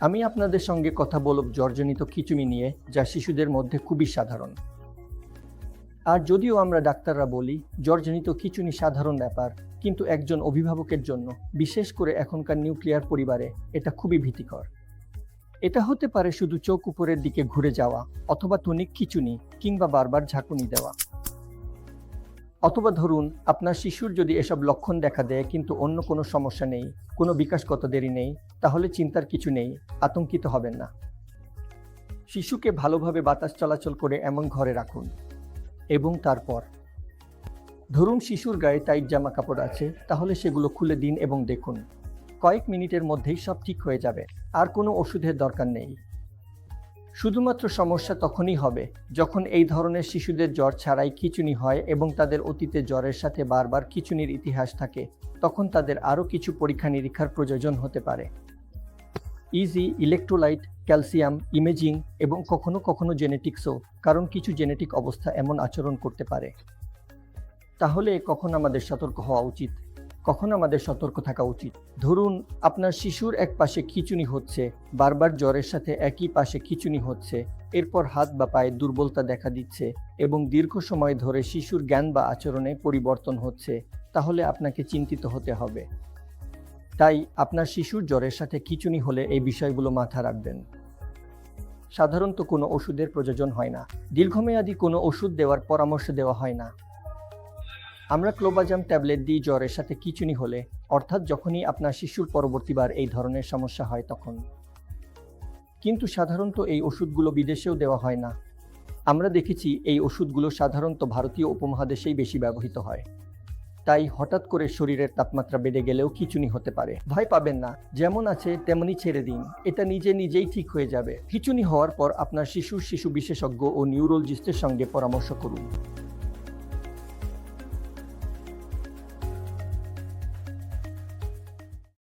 আমি আপনাদের সঙ্গে কথা বলব জর্জনিত খিচুনি নিয়ে, যা শিশুদের মধ্যে খুবই সাধারণ। আর যদিও আমরা ডাক্তাররা বলি জর্জনিত খিচুনি সাধারণ ব্যাপার, কিন্তু একজন অভিভাবকের জন্য, বিশেষ করে এখনকার নিউক্লিয়ার পরিবারে, এটা খুবই ভীতিকর। এটা হতে পারে শুধু চোখ উপরের দিকে ঘুরে যাওয়া, অথবা টনিক খিচুনি কিংবা বারবার ঝাঁকুনি দেওয়া। অথবা ধরুন, আপনার শিশুর যদি এসব লক্ষণ দেখা দেয় কিন্তু অন্য কোনো সমস্যা নেই, কোনো বিকাশগত দেরি নেই, তাহলে চিন্তার কিছু নেই, আতঙ্কিত হবেন না। শিশুকে ভালোভাবে বাতাস চলাচল করে এমন ঘরে রাখুন। এবং তারপর, ধরুন শিশুর গায়ে টাইট জামা কাপড় আছে, তাহলে সেগুলো খুলে দিন এবং দেখুন। কয়েক মিনিটের মধ্যেই সব ঠিক হয়ে যাবে, আর কোনো ওষুধের দরকার নেই। শুধুমাত্র সমস্যা তখনই হবে যখন এই ধরনের শিশুদের জ্বর ছাড়াই খিচুনি হয় এবং তাদের অতীতে জ্বরের সাথে বারবার খিচুনির ইতিহাস থাকে, তখন তাদের আরও কিছু পরীক্ষা নিরীক্ষার প্রয়োজন হতে পারে। ইজি ইলেকট্রোলাইট ক্যালসিয়াম ইমেজিং এবং কখনো কখনো জেনেটিক্সও কারণ কিছু জেনেটিক অবস্থা এমন আচরণ করতে পারে। তাহলে কখন আমাদের সতর্ক হওয়া উচিত? কখন আমাদের সতর্ক থাকা উচিত। ধরুন, আপনার শিশুর এক পাশে খিচুনি হচ্ছে, বারবার জ্বরের সাথে একই পাশে খিচুনি হচ্ছে, এরপর হাত বা পায়ে দুর্বলতা দেখা দিচ্ছে এবং দীর্ঘ সময় ধরে শিশুর জ্ঞান বা আচরণে পরিবর্তন হচ্ছে, তাহলে আপনাকে চিন্তিত হতে হবে। তাই আপনার শিশুর জ্বরের সাথে খিচুনি হলে এই বিষয়গুলো মাথা রাখবেন। সাধারণত কোনো ওষুধের প্রয়োজন হয় না। দীর্ঘমেয়াদী কোনো ওষুধ দেওয়ার পরামর্শ দেওয়া হয় না। আমরা ক্লোবাজাম ট্যাবলেট দিই জ্বরের সাথে খিচুনি হলে, অর্থাৎ যখনই আপনার শিশুর পরবর্তীবার এই ধরনের সমস্যা হয় তখন। কিন্তু সাধারণত এই ওষুধগুলো বিদেশেও দেওয়া হয় না। আমরা দেখেছি এই ওষুধগুলো সাধারণত ভারতীয় উপমহাদেশেই বেশি ব্যবহৃত হয়। তাই হঠাৎ করে শরীরের তাপমাত্রা বেড়ে গেলেও খিচুনি হতে পারে। ভয় পাবেন না, যেমন আছে তেমনি ছেড়ে দিন। এটা নিজে নিজেই ঠিক হয়ে যাবে। খিচুনি হওয়ার পর আপনার শিশুর শিশু বিশেষজ্ঞ ও নিউরোলজিস্টের সঙ্গে পরামর্শ করুন।